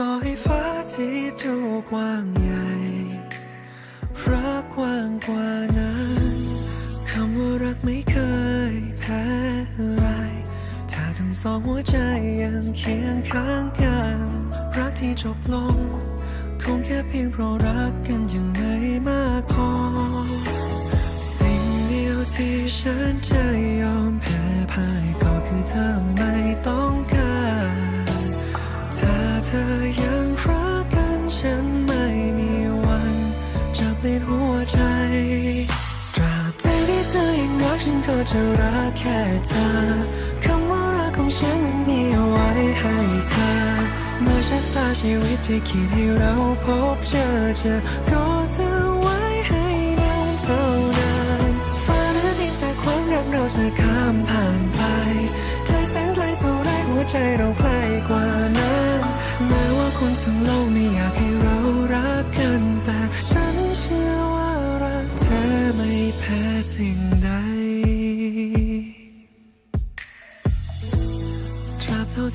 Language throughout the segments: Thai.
ต่อให้ฟ้าที่เท่ากว้างใหญ่ รักกว้างกว่านั้น คำว่ารักไม่เคยแพ้อะไร ถ้าทั้งสองหัวใจยังเคียงข้างกัน รักที่จบลง คงแค่เพียงเพราะรักกันยังไงมากพอ สิ่งเดียวที่ฉันใจ ฉันก็จะรักแค่เธอคำว่ารักของฉันนั้นมีเอาไว้ให้เธอมื่อชะตาชีวิตที่คิดให้เราพบเจอเจอก็เธอไว้ให้นานเท่านานฟ้าหรือดินจากความรักเราจะข้ามผ่านไปไกลแสนไกลเท่าไรหัวใจเราใกล้กว่านั้นแม้ว่าคนทั้งโลกไม่อยาก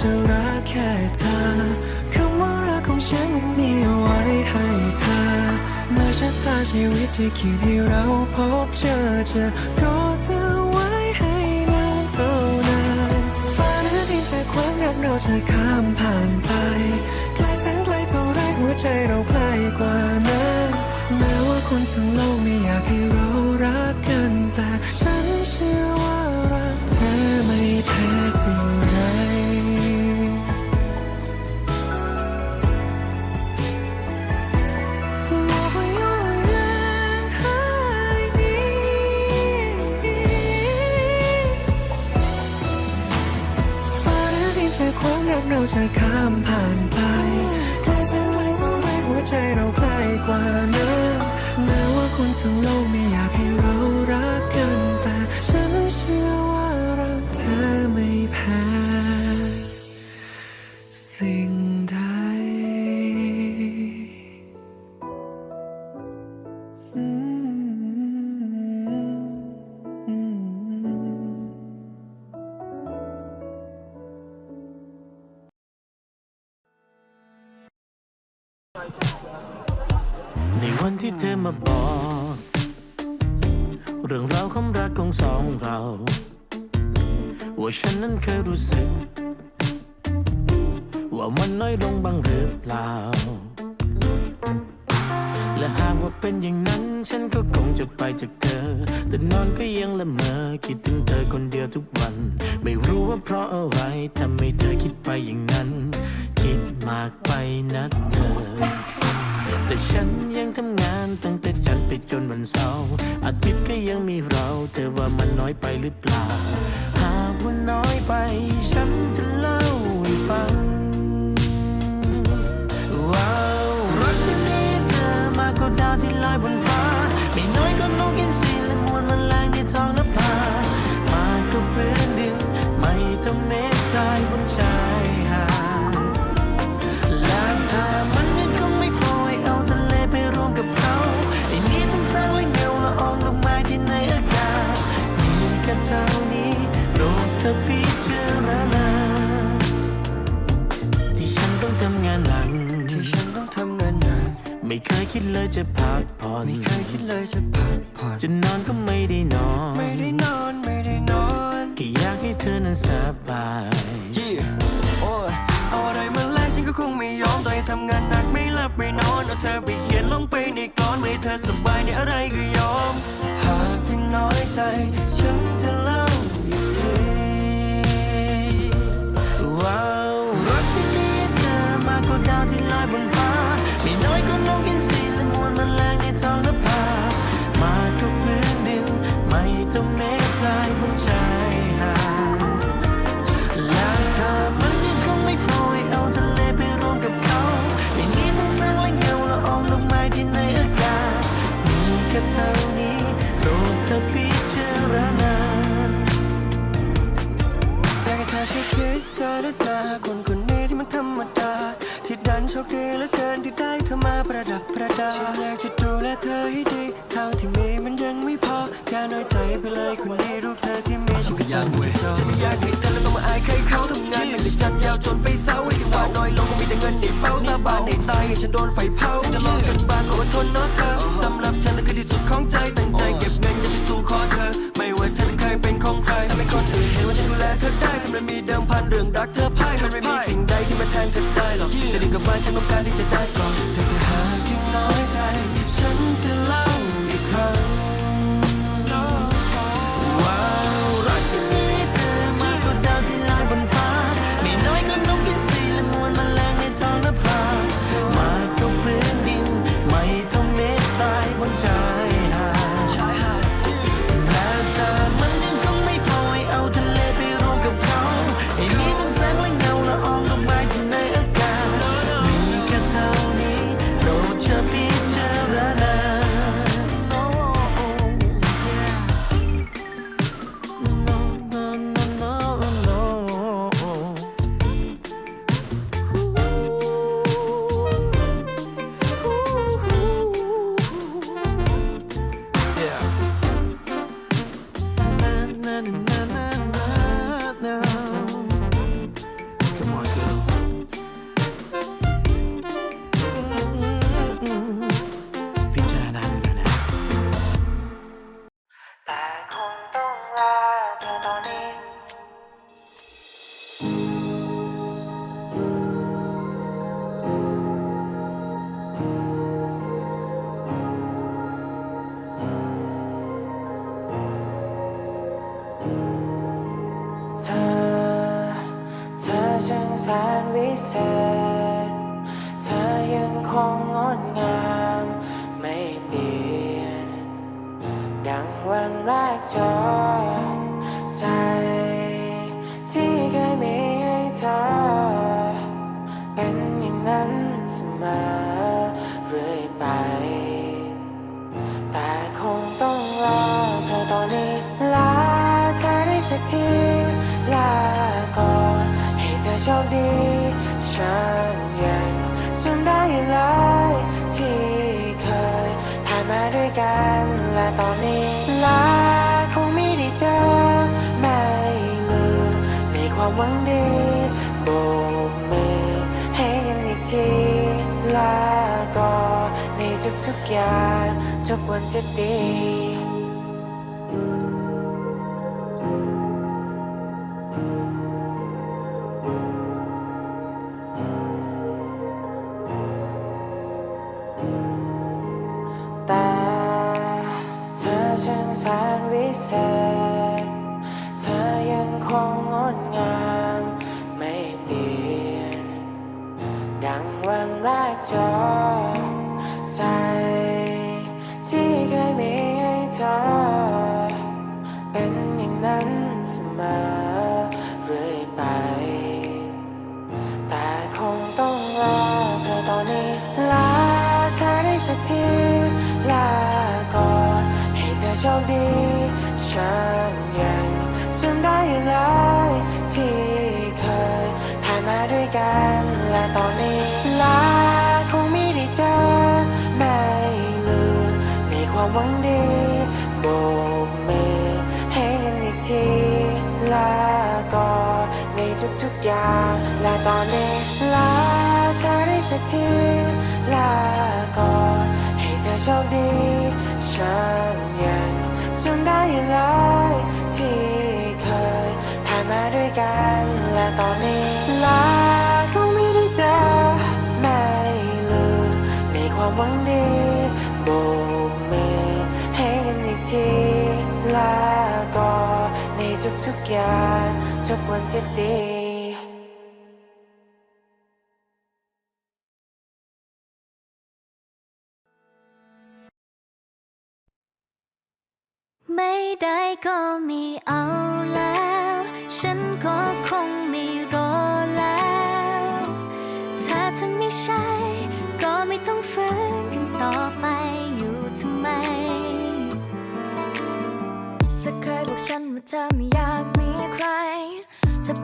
จะรักแค่เธอคำว่ารักของฉันนั้นมีเอาไว้ให้เธอเมื่อชะตาชีวิตที่คิดให้เราพบเจอเจอก็เธอไว้ให้นานเท่านานฟ้าหรือดินจากความรักเราจะข้ามผ่านไปไกลแสนไกลเท่าไรหัวใจเราใกล้กว่านั้นแม้ว่าคนทั้งโลกไม่อยากให้เรา ใจความรักเราจะข้ามผ่านไปใครแสนไว้เท่าไรหัวใจเราใกล้กว่านั้นแม้ว่าคนทั้งโลกไม่อยากให้เรารักกันแต่ฉันเชื่อ ว่าฉันนั้นเคยรู้สึก ว่ามันน้อยลงบ้างหรือเปล่า และหากว่าเป็นอย่างนั้น ฉันก็คงจะไปจากเธอ แต่นอนก็ยังละเมอคิดถึงเธอคนเดียวทุกวัน ไม่รู้ว่าเพราะอะไรทำให้เธอคิดไปอย่างนั้น คิดมากไปนะเธอ แต่ฉันยังทำงานตั้งแต่จันทร์ไปจนวันเสาร์อาทิตย์ก็ยังมีเรา เธอว่ามันน้อยไปหรือเปล่า ไป ไม่เคยคิดเลยจะพักผ่อนไม่เคยคิดเลยจะพักผ่อนจะนอนก็ไม่ได้นอน ไม่ได้นอนไม่ได้นอนแค่อยากให้เธอนั้นสบายยี่โอ้ยเอาอะไรมาแลกฉันก็คงไม่ยอมต่อให้ทำงานหนักไม่หลับไม่นอนเอาเธอไปเขียนลงไปในกลอนไม่ให้เธอสบายในอะไรก็ยอม หากที่น้อยใจ ฉันจะเล่าอีกทีว้าวรักที่มีเธอมากกว่าดาวที่ลอยบนฟ้า แรงในทองนภามาทุกพื้นดิน ไม่ต้เมฆทรายบชายหาดและเธอมันยังคงไม่พอเอาทะเลไปรวมกับเขา อย่นี้ต้องสร้างแล่เงาละอองดอกไม้ที่ในอากาศมีแค่เท่านี้โปรเธอพิจารณาอยากให้เธอช่วยคิดเหรืาคนคนนี้ที่มันธรรมดา อเกินที่ได้เธอมาประดับประดาฉันอยากจะดูแลเธอให้ดีเท่าที่มีมันยังไม่พออย่าน้อยใจไปเลยคนนี้รูปเธอที่มีฉันก็ยังไม่จบฉันไม่อยากให้เธอแล้วต้องมาอายใครเขาทำงานหนักแต่จันยาวจนไปเศร้าไอ้ที่ว่าน้อยลงคงมีแต่เงินในเป้าสาบานในตายให้ฉันโดนไฟเผาจะลองกันบ้างก็อดทนเนาะเธอสำหรับฉันนั่นคือที่สุดของใจตั้งใจเก็บเงินจะไปสู่ขอเธอ ไม่ว่าเธอจะเคยเป็นของใครถ้าเป็นคนอื่นเห็นว่าฉันดูแลเธอได้ทำไมมีเดิมพันเรื่องรักเธอพ่ายมันไม่มีสิ่งใดที่มาแทนเธอได้หรอกจะดีกับบ้านฉันต้องการที่จะได้ก่อนแต่ถ้าหากยังน้อยใจ ฉันจะเล่า ดังวันแรกเจอใจ ยาทุกวันจะดี และตอนนี้ลาคงไม่ได้เจอไม่ลืมในความหวังดีโบกมือให้กันอีกทีลาก่อนในทุกๆอย่างและตอนนี้ลาเธอได้สักทีลาก่อนให้เธอโชคดีฉันยังจำได้อยู่เลยที่เคยผ่านมาด้วยกันและตอนนี้ ธอไม่ใช่ก็ไม่ต้องฝืนกันต่อไปอยู่ทำไมเธอเคยบอกฉันว่าเธอไม่อยากมีใครเธอ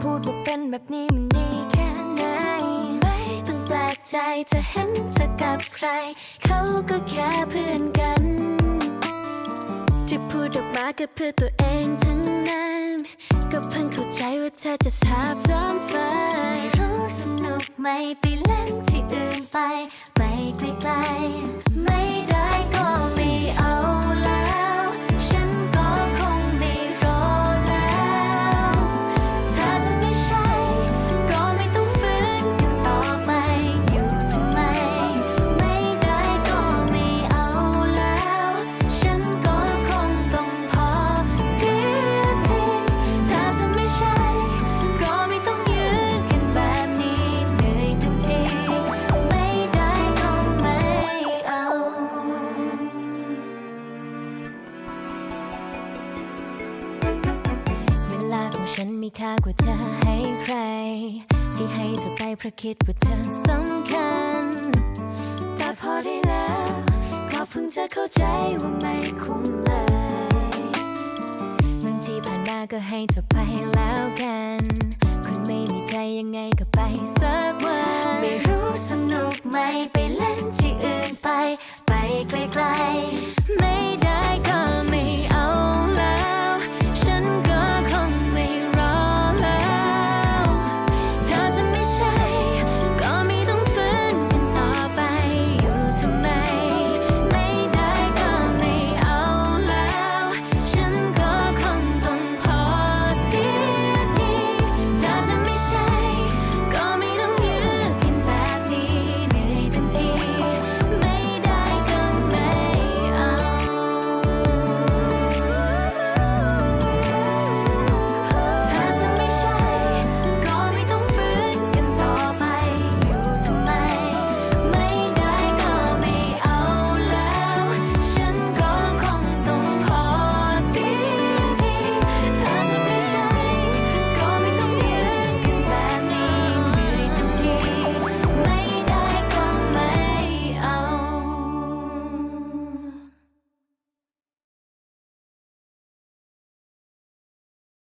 พูดว่าเป็นแบบนี้มันดีแค่ไหน ไม่ต้องแปลกใจจะเห็นเธอกับใคร เขาก็แค่เพื่อนกันที่พูดออกมาก็เพื่อตัวเองทั้งนั้น ก็เพิ่งเข้าใจว่าเธอจะสาบซ้ำฝันไม่รู้สนุกไหมไปเล่นที่อื่นไปไปไกลๆไม่ได้ก็ไม่เอา เพราะคิดว่าเธอสำคัญ แต่พอได้แล้ว ก็เพิ่งจะเข้าใจว่าไม่คุ้มเลยบางทีผ่านมาก็ให้เธอไปแล้วกัน คุณไม่มีใจยังไงก็ไปซะ